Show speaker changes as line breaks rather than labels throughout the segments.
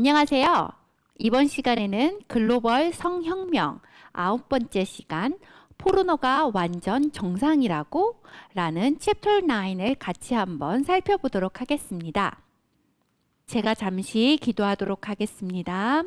안녕하세요. 이번 시간에는 글로벌 성혁명 아홉 번째 시간 포르노가 완전 정상이라고 라는 챕터 9을 같이 한번 살펴보도록 하겠습니다. 제가 잠시 기도하도록 하겠습니다.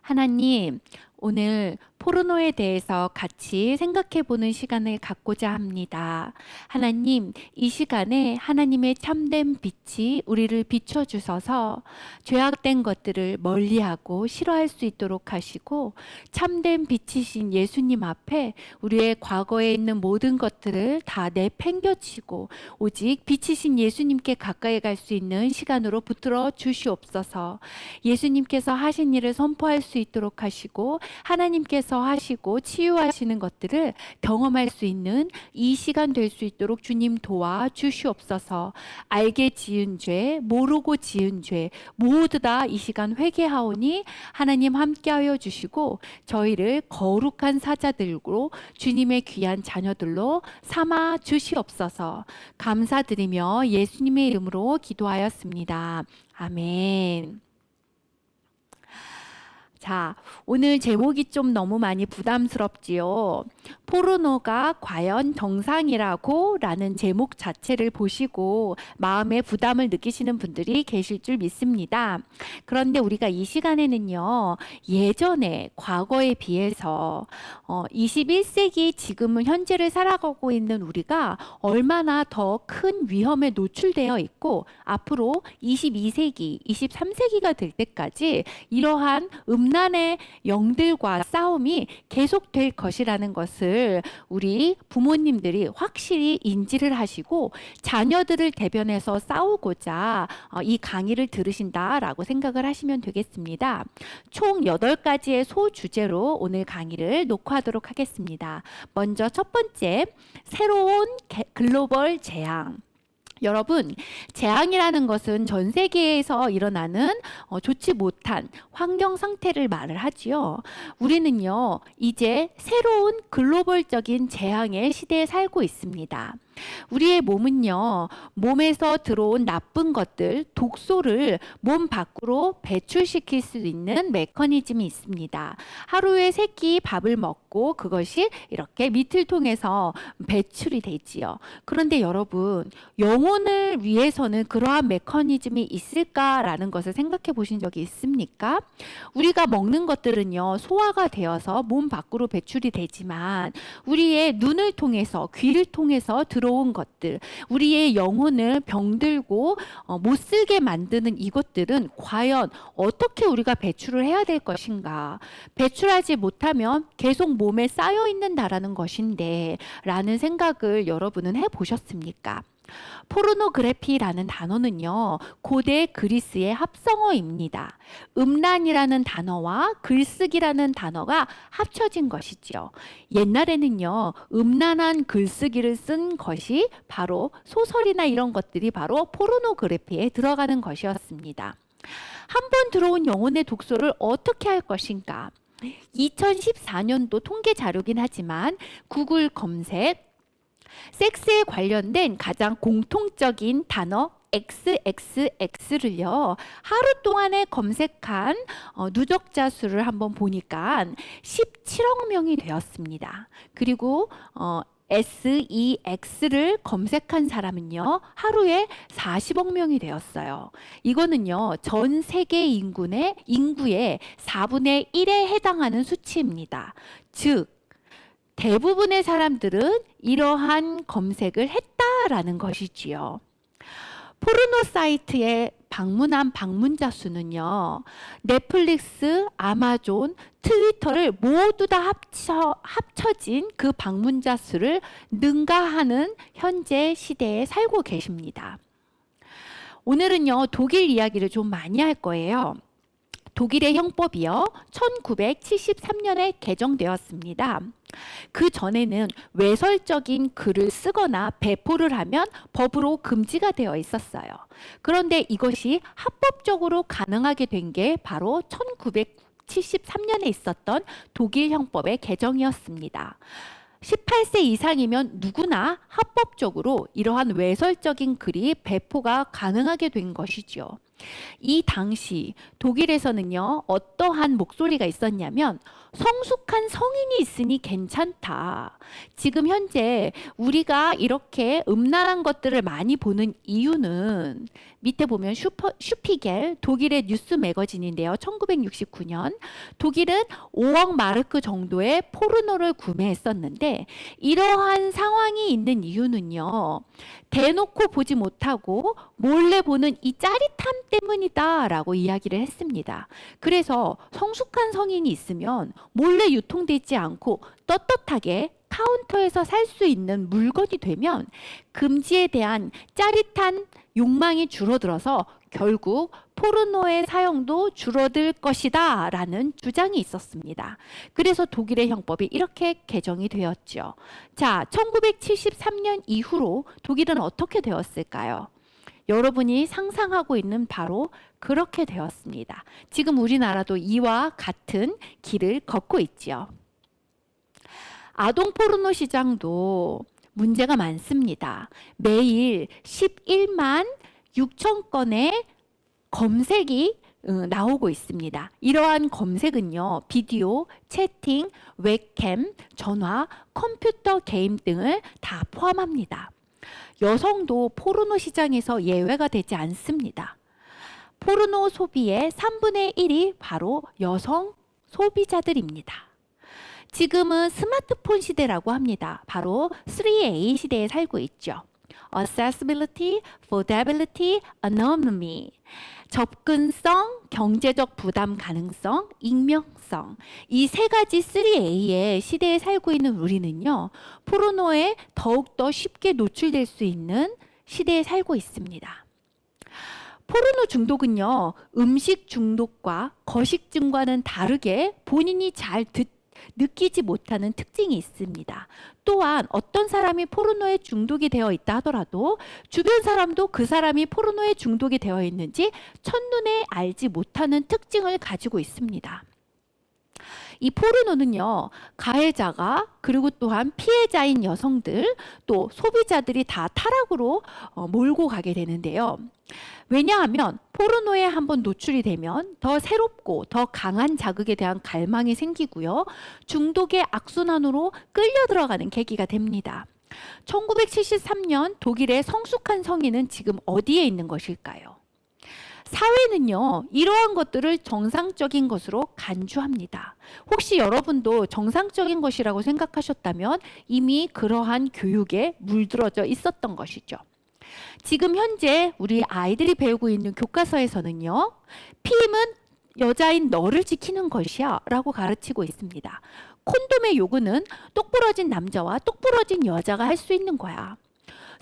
하나님, 오늘 포르노에 대해서 같이 생각해 보는 시간을 갖고자 합니다. 하나님, 이 시간에 하나님의 참된 빛이 우리를 비춰 주셔서 죄악된 것들을 멀리하고 싫어할 수 있도록 하시고 참된 빛이신 예수님 앞에 우리의 과거에 있는 모든 것들을 다 내팽겨치고 오직 빛이신 예수님께 가까이 갈 수 있는 시간으로 붙들어 주시옵소서. 예수님께서 하신 일을 선포할 수 있도록 하시고 하나님께서 하시고 치유하시는 것들을 경험할 수 있는 이 시간 될 수 있도록 주님 도와 주시옵소서. 알게 지은 죄, 모르고 지은 죄 모두 다 이 시간 회개하오니 하나님 함께하여 주시고 저희를 거룩한 사자들로 주님의 귀한 자녀들로 삼아 주시옵소서. 감사드리며 예수님의 이름으로 기도하였습니다. 아멘. 자, 오늘 제목이 좀 너무 많이 부담스럽지요. 포르노가 과연 정상이라고 라는 제목 자체를 보시고 마음에 부담을 느끼시는 분들이 계실 줄 믿습니다. 그런데 우리가 이 시간에는요, 예전에, 과거에 비해서 어, 21세기 지금은 현재를 살아가고 있는 우리가 얼마나 더 큰 위험에 노출되어 있고 앞으로 22세기, 23세기가 될 때까지 이러한 음란의 영들과 싸움이 계속될 것이라는 것을 우리 부모님들이 확실히 인지를 하시고 자녀들을 대변해서 싸우고자 어, 이 강의를 들으신다라고 생각을 하시면 되겠습니다. 총 8가지의 소주제로 오늘 강의를 녹화하도록 하겠습니다. 먼저 첫 번째, 새로운 개- 글로벌 재앙. 여러분, 재앙이라는 것은 전 세계에서 일어나는 어, 좋지 못한 환경 상태를 말을 하지요. 우리는요, 이제 새로운 글로벌적인 재앙의 시대에 살고 있습니다. 우리의 몸은요, 몸에서 들어온 나쁜 것들, 독소를 몸 밖으로 배출시킬 수 있는 메커니즘이 있습니다. 하루에 세 끼 밥을 먹고 그것이 이렇게 밑을 통해서 배출이 되지요. 그런데 여러분, 영혼을 위해서는 그러한 메커니즘이 있을까라는 것을 생각해 보신 적이 있습니까? 우리가 먹는 것들은요, 소화가 되어서 몸 밖으로 배출이 되지만 우리의 눈을 통해서 귀를 통해서 들어 온 것들, 우리의 영혼을 병들고 어, 못 쓰게 만드는 이것들은 과연 어떻게 우리가 배출을 해야 될 것인가? 배출하지 못하면 계속 몸에 쌓여 있는다라는 것인데 라는 생각을 여러분은 해 보셨습니까? 포르노그래피라는 단어는요, 고대 그리스의 합성어입니다. 음란이라는 단어와 글쓰기라는 단어가 합쳐진 것이지요. 옛날에는요, 음란한 글쓰기를 쓴 것이 바로 소설이나 이런 것들이 바로 포르노그래피에 들어가는 것이었습니다. 한 번 들어온 영혼의 독소를 어떻게 할 것인가? 2014년도 통계 자료긴 하지만 구글 검색 섹스에 관련된 가장 공통적인 단어 XXX를요 하루 동안에 검색한 어, 누적자 수를 한번 보니까 17억 명이 되었습니다. 그리고 어, SEX를 검색한 사람은요, 하루에 40억 명이 되었어요. 이거는요, 전 세계 인구의, 인구의 4분의 1에 해당하는 수치입니다. 즉, 대부분의 사람들은 이러한 검색을 했다라는 것이지요. 포르노 사이트에 방문한 방문자 수는요, 넷플릭스, 아마존, 트위터를 모두 다 합쳐, 합쳐진 그 방문자 수를 능가하는 현재 시대에 살고 계십니다. 오늘은요, 독일 이야기를 좀 많이 할 거예요. 독일의 형법이요, 1973년에 개정되었습니다. 그 전에는 외설적인 글을 쓰거나 배포를 하면 법으로 금지가 되어 있었어요. 그런데 이것이 합법적으로 가능하게 된 게 바로 1973년에 있었던 독일 형법의 개정이었습니다. 18세 이상이면 누구나 합법적으로 이러한 외설적인 글이 배포가 가능하게 된 것이죠. 이 당시 독일에서는요, 어떠한 목소리가 있었냐면, 성숙한 성인이 있으니 괜찮다. 지금 현재 우리가 이렇게 음란한 것들을 많이 보는 이유는 밑에 보면 슈퍼, 슈피겔, 독일의 뉴스 매거진인데요. 1969년. 독일은 5억 마르크 정도의 포르노를 구매했었는데, 이러한 상황이 있는 이유는요, 대놓고 보지 못하고 몰래 보는 이 짜릿함 때문이다라고 이야기를 했습니다. 그래서 성숙한 성인이 있으면 몰래 유통되지 않고 떳떳하게 카운터에서 살 수 있는 물건이 되면 금지에 대한 짜릿한 욕망이 줄어들어서 결국 포르노의 사용도 줄어들 것이다 라는 주장이 있었습니다. 그래서 독일의 형법이 이렇게 개정이 되었죠. 자, 1973년 이후로 독일은 어떻게 되었을까요? 여러분이 상상하고 있는 바로 그렇게 되었습니다. 지금 우리나라도 이와 같은 길을 걷고 있지요. 아동 포르노 시장도 문제가 많습니다. 매일 11만 6천 건의 검색이 어, 나오고 있습니다. 이러한 검색은요, 비디오, 채팅, 웹캠, 전화, 컴퓨터 게임 등을 다 포함합니다. 여성도 포르노 시장에서 예외가 되지 않습니다. 포르노 소비의 3분의 1이 바로 여성 소비자들입니다. 지금은 스마트폰 시대라고 합니다. 바로 3A 시대에 살고 있죠. accessibility, affordability, anonymity. 접근성, 경제적 부담 가능성, 익명성. 이 세 가지 3A의 시대에 살고 있는 우리는요, 포르노에 더욱더 쉽게 노출될 수 있는 시대에 살고 있습니다. 포르노 중독은요, 음식 중독과 거식증과는 다르게 본인이 잘 듣, 느끼지 못하는 특징이 있습니다. 또한 어떤 사람이 포르노에 중독이 되어 있다 하더라도 주변 사람도 그 사람이 포르노에 중독이 되어 있는지 첫눈에 알지 못하는 특징을 가지고 있습니다. 이 포르노는요, 가해자가 그리고 또한 피해자인 여성들 또 소비자들이 다 타락으로 어, 몰고 가게 되는데요. 왜냐하면 포르노에 한번 노출이 되면 더 새롭고 더 강한 자극에 대한 갈망이 생기고요. 중독의 악순환으로 끌려 들어가는 계기가 됩니다. 1973년 독일의 성숙한 성인은 지금 어디에 있는 것일까요? 사회는요, 이러한 것들을 정상적인 것으로 간주합니다. 혹시 여러분도 정상적인 것이라고 생각하셨다면 이미 그러한 교육에 물들어져 있었던 것이죠. 지금 현재 우리 아이들이 배우고 있는 교과서에서는요, 피임은 여자인 너를 지키는 것이야 라고 가르치고 있습니다. 콘돔의 요구는 똑부러진 남자와 똑부러진 여자가 할 수 있는 거야.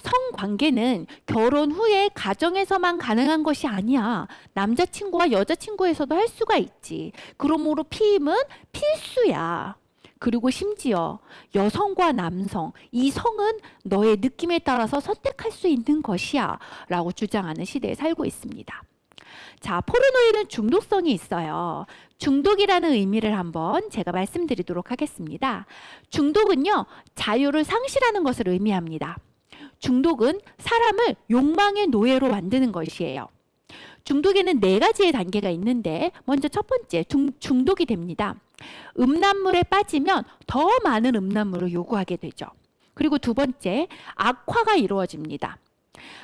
성관계는 결혼 후에 가정에서만 가능한 것이 아니야. 남자친구와 여자친구에서도 할 수가 있지. 그러므로 피임은 필수야. 그리고 심지어 여성과 남성, 이 성은 너의 느낌에 따라서 선택할 수 있는 것이야. 라고 주장하는 시대에 살고 있습니다. 자, 포르노에는 중독성이 있어요. 중독이라는 의미를 한번 제가 말씀드리도록 하겠습니다. 중독은요, 자유를 상실하는 것을 의미합니다. 중독은 사람을 욕망의 노예로 만드는 것이에요. 중독에는 네 가지의 단계가 있는데 먼저 첫 번째 중, 중독이 됩니다. 음란물에 빠지면 더 많은 음란물을 요구하게 되죠. 그리고 두 번째 악화가 이루어집니다.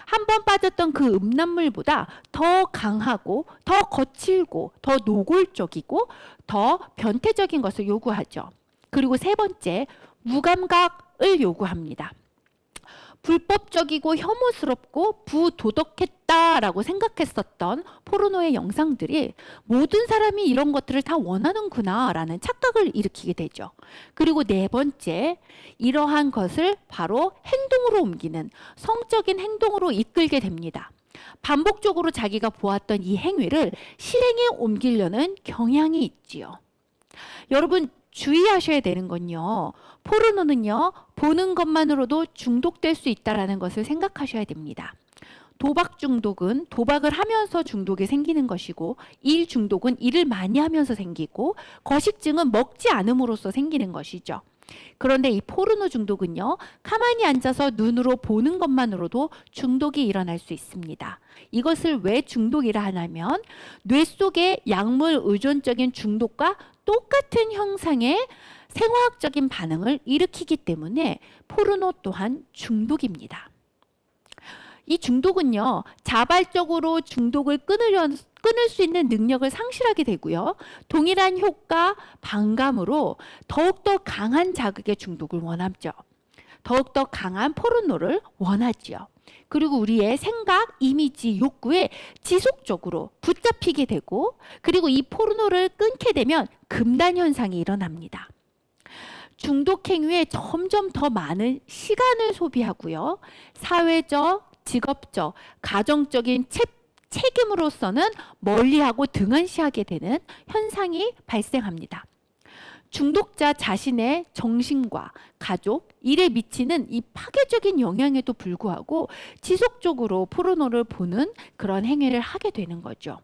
한 번 빠졌던 그 음란물보다 더 강하고 더 거칠고 더 노골적이고 더 변태적인 것을 요구하죠. 그리고 세 번째 무감각을 요구합니다. 불법적이고 혐오스럽고 부도덕했다라고 생각했었던 포르노의 영상들이 모든 사람이 이런 것들을 다 원하는구나라는 착각을 일으키게 되죠. 그리고 네 번째, 이러한 것을 바로 행동으로 옮기는 성적인 행동으로 이끌게 됩니다. 반복적으로 자기가 보았던 이 행위를 실행에 옮기려는 경향이 있지요. 여러분 주의하셔야 되는 건요. 포르노는요. 보는 것만으로도 중독될 수 있다라는 것을 생각하셔야 됩니다. 도박 중독은 도박을 하면서 중독이 생기는 것이고 일 중독은 일을 많이 하면서 생기고 거식증은 먹지 않음으로써 생기는 것이죠. 그런데 이 포르노 중독은요, 가만히 앉아서 눈으로 보는 것만으로도 중독이 일어날 수 있습니다. 이것을 왜 중독이라 하냐면, 뇌 속의 약물 의존적인 중독과 똑같은 형상의 생화학적인 반응을 일으키기 때문에 포르노 또한 중독입니다. 이 중독은요, 자발적으로 중독을 끊으려, 끊을 수 있는 능력을 상실하게 되고요. 동일한 효과, 반감으로 더욱더 강한 자극의 중독을 원하죠. 더욱더 강한 포르노를 원하지요. 그리고 우리의 생각, 이미지, 욕구에 지속적으로 붙잡히게 되고, 그리고 이 포르노를 끊게 되면 금단 현상이 일어납니다. 중독 행위에 점점 더 많은 시간을 소비하고요. 사회적, 직업적, 가정적인 책, 책임으로서는 멀리하고 등한시하게 되는 현상이 발생합니다. 중독자 자신의 정신과 가족, 일에 미치는 이 파괴적인 영향에도 불구하고 지속적으로 포르노를 보는 그런 행위를 하게 되는 거죠.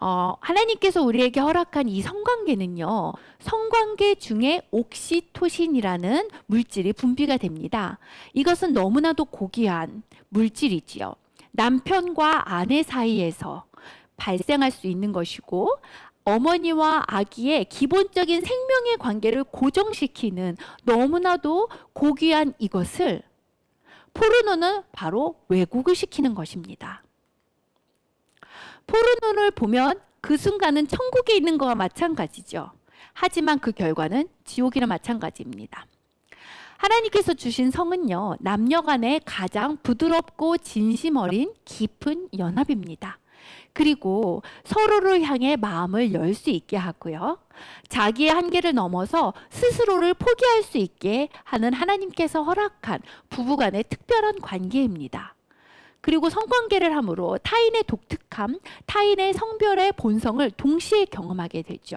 어, 하나님께서 우리에게 허락한 이 성관계는요, 성관계 중에 옥시토신이라는 물질이 분비가 됩니다. 이것은 너무나도 고귀한 물질이지요. 남편과 아내 사이에서 발생할 수 있는 것이고, 어머니와 아기의 기본적인 생명의 관계를 고정시키는 너무나도 고귀한 이것을 포르노는 바로 왜곡을 시키는 것입니다. 포르노를 보면 그 순간은 천국에 있는 것과 마찬가지죠. 하지만 그 결과는 지옥이나 마찬가지입니다. 하나님께서 주신 성은요, 남녀 간의 가장 부드럽고 진심 어린 깊은 연합입니다. 그리고 서로를 향해 마음을 열 수 있게 하고요. 자기의 한계를 넘어서 스스로를 포기할 수 있게 하는 하나님께서 허락한 부부간의 특별한 관계입니다. 그리고 성관계를 함으로 타인의 독특함, 타인의 성별의 본성을 동시에 경험하게 되죠.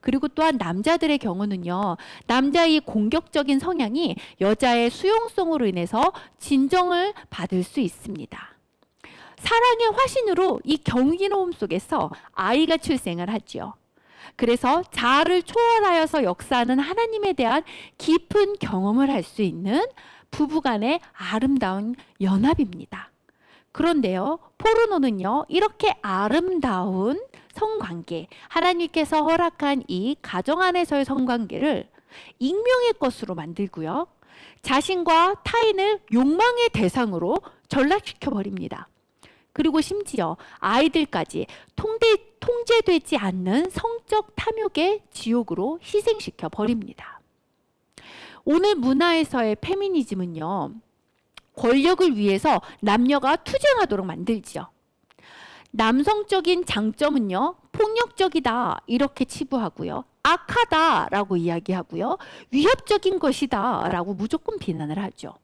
그리고 또한 남자들의 경우는요, 남자의 공격적인 성향이 여자의 수용성으로 인해서 진정을 받을 수 있습니다. 사랑의 화신으로 이 경이로움 속에서 아이가 출생을 하지요. 그래서 자아를 초월하여서 역사하는 하나님에 대한 깊은 경험을 할 수 있는 부부간의 아름다운 연합입니다. 그런데요, 포르노는요, 이렇게 아름다운 성관계, 하나님께서 허락한 이 가정 안에서의 성관계를 익명의 것으로 만들고요, 자신과 타인을 욕망의 대상으로 전락시켜 버립니다. 그리고 심지어 아이들까지 통제, 통제되지 않는 성적 탐욕의 지옥으로 희생시켜 버립니다. 오늘 문화에서의 페미니즘은요, 권력을 위해서 남녀가 투쟁하도록 만들지요. 남성적인 장점은요, 폭력적이다, 이렇게 치부하고요. 악하다라고 이야기하고요. 위협적인 것이다, 라고 무조건 비난을 하죠.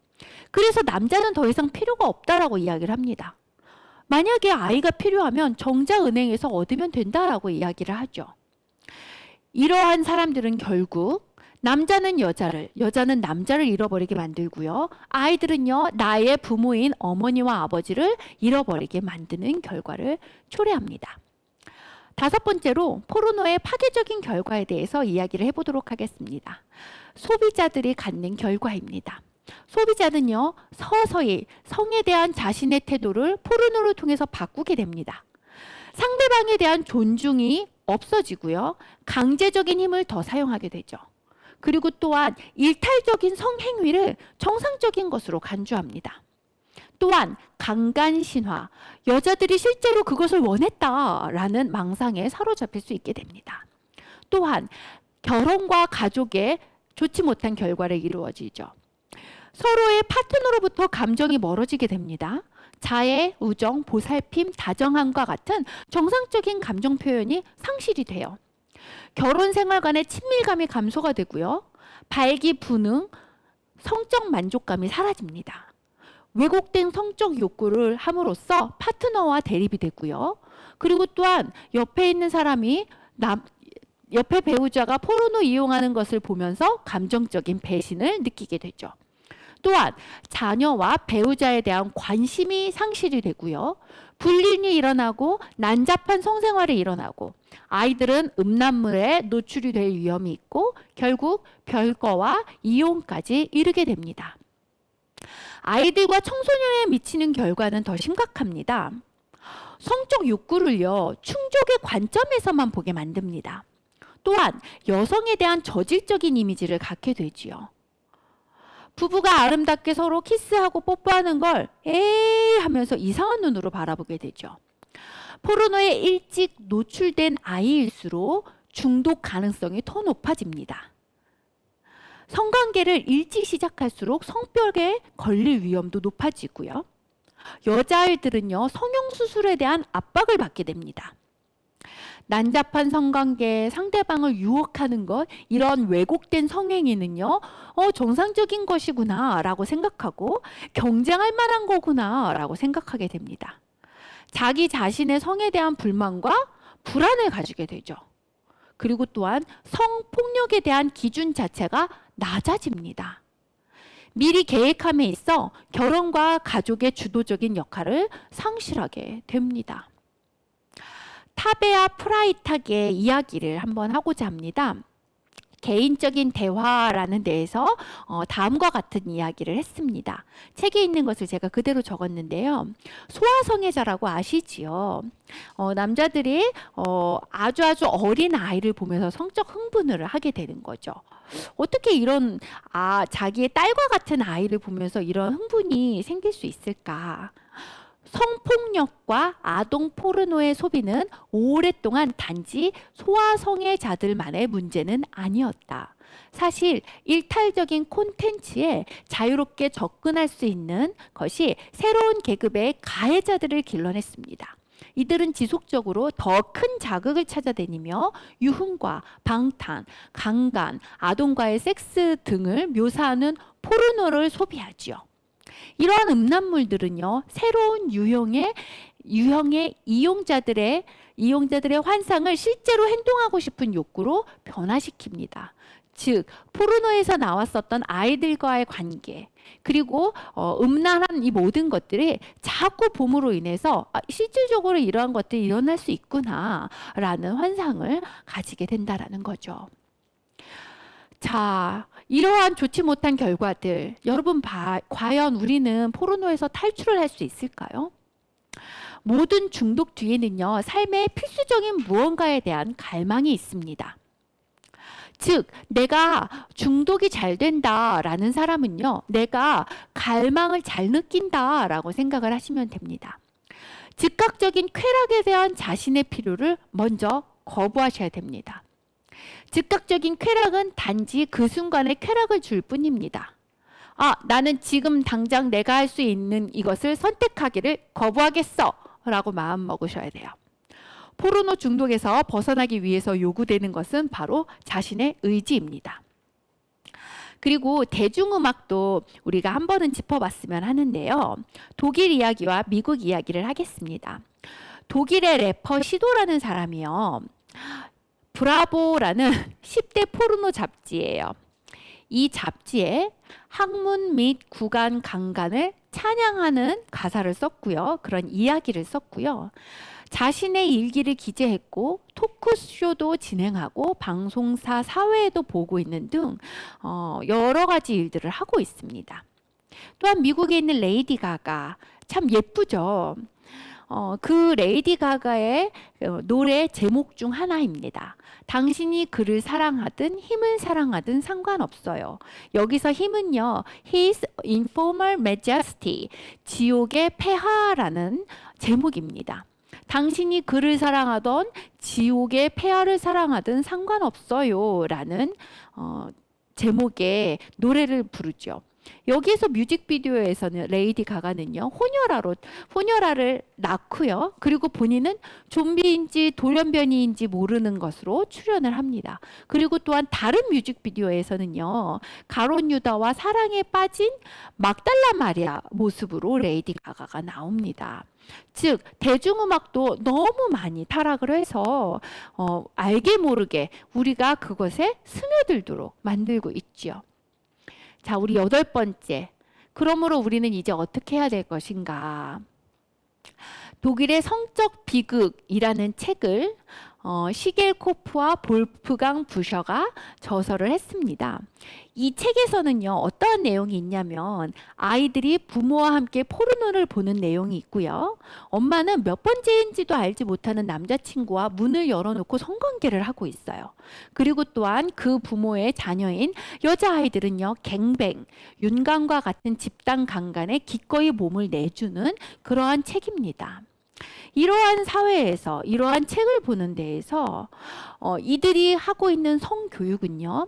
그래서 남자는 더 이상 필요가 없다라고 이야기를 합니다. 만약에 아이가 필요하면 정자은행에서 얻으면 된다라고 이야기를 하죠. 이러한 사람들은 결국 남자는 여자를, 여자는 남자를 잃어버리게 만들고요. 아이들은요, 나의 부모인 어머니와 아버지를 잃어버리게 만드는 결과를 초래합니다. 다섯 번째로 포르노의 파괴적인 결과에 대해서 이야기를 해보도록 하겠습니다. 소비자들이 갖는 결과입니다. 소비자는요, 서서히 성에 대한 자신의 태도를 포르노를 통해서 바꾸게 됩니다. 상대방에 대한 존중이 없어지고요, 강제적인 힘을 더 사용하게 되죠. 그리고 또한 일탈적인 성행위를 정상적인 것으로 간주합니다. 또한 강간신화, 여자들이 실제로 그것을 원했다라는 망상에 사로잡힐 수 있게 됩니다. 또한 결혼과 가족에 좋지 못한 결과를 이루어지죠. 서로의 파트너로부터 감정이 멀어지게 됩니다. 자애, 우정, 보살핌, 다정함과 같은 정상적인 감정 표현이 상실이 돼요. 결혼 생활 간의 친밀감이 감소가 되고요. 발기 분응, 성적 만족감이 사라집니다. 왜곡된 성적 욕구를 함으로써 파트너와 대립이 되고요. 그리고 또한 옆에 있는 사람이 남, 옆에 배우자가 포르노 이용하는 것을 보면서 감정적인 배신을 느끼게 되죠. 또한 자녀와 배우자에 대한 관심이 상실이 되고요. 불륜이 일어나고 난잡한 성생활이 일어나고 아이들은 음란물에 노출이 될 위험이 있고 결국 별거와 이혼까지 이르게 됩니다. 아이들과 청소년에 미치는 결과는 더 심각합니다. 성적 욕구를요, 충족의 관점에서만 보게 만듭니다. 또한 여성에 대한 저질적인 이미지를 갖게 되지요. 부부가 아름답게 서로 키스하고 뽀뽀하는 걸 에이 하면서 이상한 눈으로 바라보게 되죠. 포르노에 일찍 노출된 아이일수록 중독 가능성이 더 높아집니다. 성관계를 일찍 시작할수록 성병에 걸릴 위험도 높아지고요. 여자아이들은요, 성형수술에 대한 압박을 받게 됩니다. 난잡한 성관계에 상대방을 유혹하는 것, 이런 왜곡된 성행위는요, 어, 정상적인 것이구나, 라고 생각하고, 경쟁할 만한 거구나, 라고 생각하게 됩니다. 자기 자신의 성에 대한 불만과 불안을 가지게 되죠. 그리고 또한 성폭력에 대한 기준 자체가 낮아집니다. 미리 계획함에 있어 결혼과 가족의 주도적인 역할을 상실하게 됩니다. 타베아 프라이탁의 이야기를 한번 하고자 합니다. 개인적인 대화라는 데에서 어, 다음과 같은 이야기를 했습니다. 책에 있는 것을 제가 그대로 적었는데요. 소아성애자라고 아시지요? 어, 남자들이 어, 아주 아주 어린 아이를 보면서 성적 흥분을 하게 되는 거죠. 어떻게 이런 아 자기의 딸과 같은 아이를 보면서 이런 흥분이 생길 수 있을까? 성폭력과 아동 포르노의 소비는 오랫동안 단지 소아성애자들만의 문제는 아니었다. 사실 일탈적인 콘텐츠에 자유롭게 접근할 수 있는 것이 새로운 계급의 가해자들을 길러냈습니다. 이들은 지속적으로 더 큰 자극을 찾아다니며 유흥과 방탄, 강간, 아동과의 섹스 등을 묘사하는 포르노를 소비하지요. 이러한 음란물들은요 새로운 유형의 유형의 이용자들의 이용자들의 환상을 실제로 행동하고 싶은 욕구로 변화시킵니다. 즉 포르노에서 나왔었던 아이들과의 관계 그리고 어, 음란한 이 모든 것들이 자꾸 봄으로 인해서 아, 실질적으로 이러한 것들이 일어날 수 있구나라는 환상을 가지게 된다라는 거죠. 자, 이러한 좋지 못한 결과들, 여러분 바, 과연 우리는 포르노에서 탈출을 할 수 있을까요? 모든 중독 뒤에는요, 삶의 필수적인 무언가에 대한 갈망이 있습니다. 즉, 내가 중독이 잘 된다라는 사람은요, 내가 갈망을 잘 느낀다라고 생각을 하시면 됩니다. 즉각적인 쾌락에 대한 자신의 필요를 먼저 거부하셔야 됩니다. 즉각적인 쾌락은 단지 그 순간의 쾌락을 줄 뿐입니다. 아, 나는 지금 당장 내가 할 수 있는 이것을 선택하기를 거부하겠어. 라고 마음 먹으셔야 돼요. 포르노 중독에서 벗어나기 위해서 요구되는 것은 바로 자신의 의지입니다. 그리고 대중음악도 우리가 한 번은 짚어봤으면 하는데요. 독일 이야기와 미국 이야기를 하겠습니다. 독일의 래퍼 시도라는 사람이요. 브라보라는 10대 포르노 잡지예요. 이 잡지에 학문 및 구간 강간을 찬양하는 가사를 썼고요. 그런 이야기를 썼고요. 자신의 일기를 기재했고 토크쇼도 진행하고 방송사 사회에도 보고 있는 등 어, 여러 가지 일들을 하고 있습니다. 또한 미국에 있는 레이디 가가 참 예쁘죠. 어, 그 레이디 가가의 어, 노래 제목 중 하나입니다. 당신이 그를 사랑하든 힘을 사랑하든 상관없어요. 여기서 힘은요, His Informal Majesty, 지옥의 폐하라는 제목입니다. 당신이 그를 사랑하던 지옥의 폐하를 사랑하든 상관없어요. 라는 어, 제목의 노래를 부르죠. 여기에서 뮤직비디오에서는 레이디 가가는요 혼혈아로 혼혈아를 낳고요. 그리고 본인은 좀비인지 돌연변이인지 모르는 것으로 출연을 합니다. 그리고 또한 다른 뮤직비디오에서는요 가론 유다와 사랑에 빠진 막달라 마리아 모습으로 레이디 가가가 나옵니다. 즉 대중음악도 너무 많이 타락을 해서 어, 알게 모르게 우리가 그것에 스며들도록 만들고 있지요. 자, 우리 여덟 번째. 그러므로 우리는 이제 어떻게 해야 될 것인가? 독일의 성적 비극이라는 책을 어, 시겔코프와 볼프강 부셔가 저서를 했습니다. 이 책에서는요, 어떠한 내용이 있냐면, 아이들이 부모와 함께 포르노를 보는 내용이 있고요. 엄마는 몇 번째인지도 알지 못하는 남자친구와 문을 열어놓고 성관계를 하고 있어요. 그리고 또한 그 부모의 자녀인 여자아이들은요, 갱뱅, 윤강과 같은 집단 강간에 기꺼이 몸을 내주는 그러한 책입니다. 이러한 사회에서 이러한 책을 보는 데에서 어, 이들이 하고 있는 성교육은요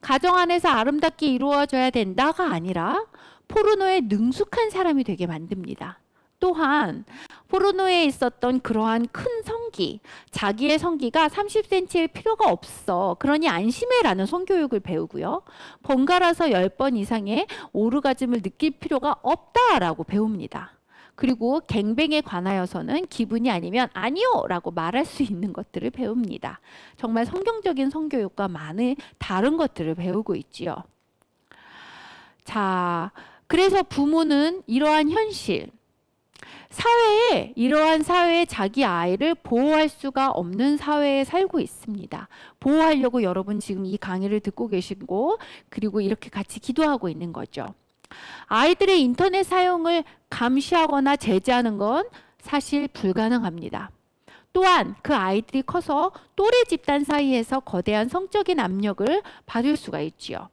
가정 안에서 아름답게 이루어져야 된다가 아니라 포르노에 능숙한 사람이 되게 만듭니다. 또한 포르노에 있었던 그러한 큰 성기, 자기의 성기가 30cm일 필요가 없어. 그러니 안심해라는 성교육을 배우고요. 번갈아서 10번 이상의 오르가즘을 느낄 필요가 없다라고 배웁니다. 그리고 갱뱅에 관하여서는 기분이 아니면 아니요라고 말할 수 있는 것들을 배웁니다. 정말 성경적인 성교육과 많은 다른 것들을 배우고 있지요. 자, 그래서 부모는 이러한 현실, 사회에 이러한 사회에 자기 아이를 보호할 수가 없는 사회에 살고 있습니다. 보호하려고 여러분 지금 이 강의를 듣고 계시고 그리고 이렇게 같이 기도하고 있는 거죠. 아이들의 인터넷 사용을 감시하거나 제재하는 건 사실 불가능합니다. 또한 그 아이들이 커서 또래 집단 사이에서 거대한 성적인 압력을 받을 수가 있지요.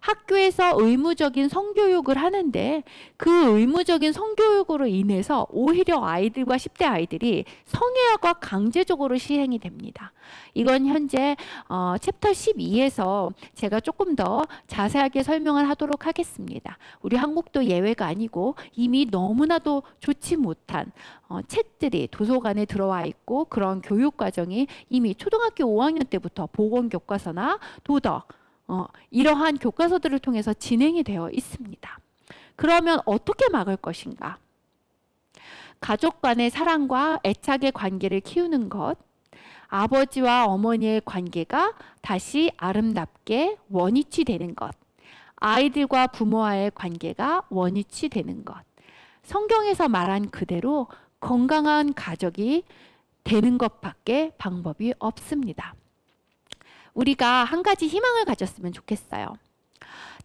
학교에서 의무적인 성교육을 하는데 그 의무적인 성교육으로 인해서 오히려 아이들과 10대 아이들이 성애화가 강제적으로 시행이 됩니다. 이건 현재 어, 챕터 12에서 제가 조금 더 자세하게 설명을 하도록 하겠습니다. 우리 한국도 예외가 아니고 이미 너무나도 좋지 못한 어, 책들이 도서관에 들어와 있고 그런 교육 과정이 이미 초등학교 5학년 때부터 보건 교과서나 도덕 어, 이러한 교과서들을 통해서 진행이 되어 있습니다. 그러면 어떻게 막을 것인가? 가족 간의 사랑과 애착의 관계를 키우는 것, 아버지와 어머니의 관계가 다시 아름답게 원위치 되는 것, 아이들과 부모와의 관계가 원위치 되는 것, 성경에서 말한 그대로 건강한 가족이 되는 것밖에 방법이 없습니다. 우리가 한 가지 희망을 가졌으면 좋겠어요.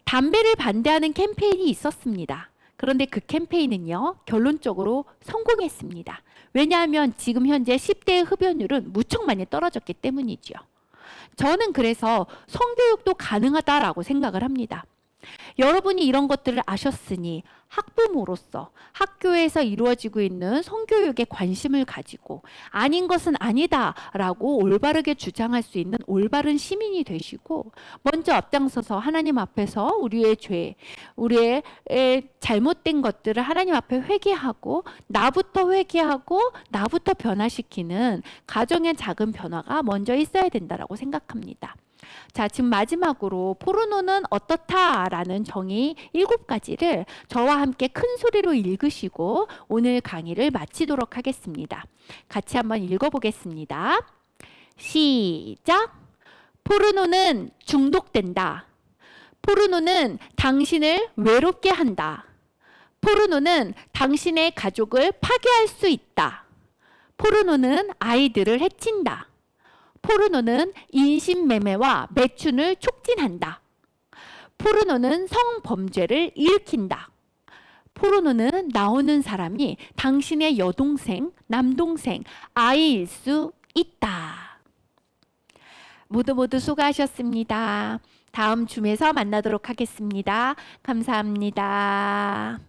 담배를 반대하는 캠페인이 있었습니다. 그런데 그 캠페인은요, 결론적으로 성공했습니다. 왜냐하면 지금 현재 10대의 흡연율은 무척 많이 떨어졌기 때문이지요. 저는 그래서 성교육도 가능하다라고 생각을 합니다. 여러분이 이런 것들을 아셨으니 학부모로서 학교에서 이루어지고 있는 성교육에 관심을 가지고 아닌 것은 아니다라고 올바르게 주장할 수 있는 올바른 시민이 되시고 먼저 앞장서서 하나님 앞에서 우리의 죄, 우리의 잘못된 것들을 하나님 앞에 회개하고 나부터 회개하고 나부터 변화시키는 가정의 작은 변화가 먼저 있어야 된다라고 생각합니다. 자, 지금 마지막으로 포르노는 어떻다라는 정의 일곱 가지를 저와 함께 큰 소리로 읽으시고 오늘 강의를 마치도록 하겠습니다. 같이 한번 읽어보겠습니다. 시작. 포르노는 중독된다. 포르노는 당신을 외롭게 한다. 포르노는 당신의 가족을 파괴할 수 있다. 포르노는 아이들을 해친다. 포르노는 인신매매와 매춘을 촉진한다. 포르노는 성범죄를 일으킨다. 포르노는 나오는 사람이 당신의 여동생, 남동생, 아이일 수 있다. 모두 모두 수고하셨습니다. 다음 줌에서 만나도록 하겠습니다. 감사합니다.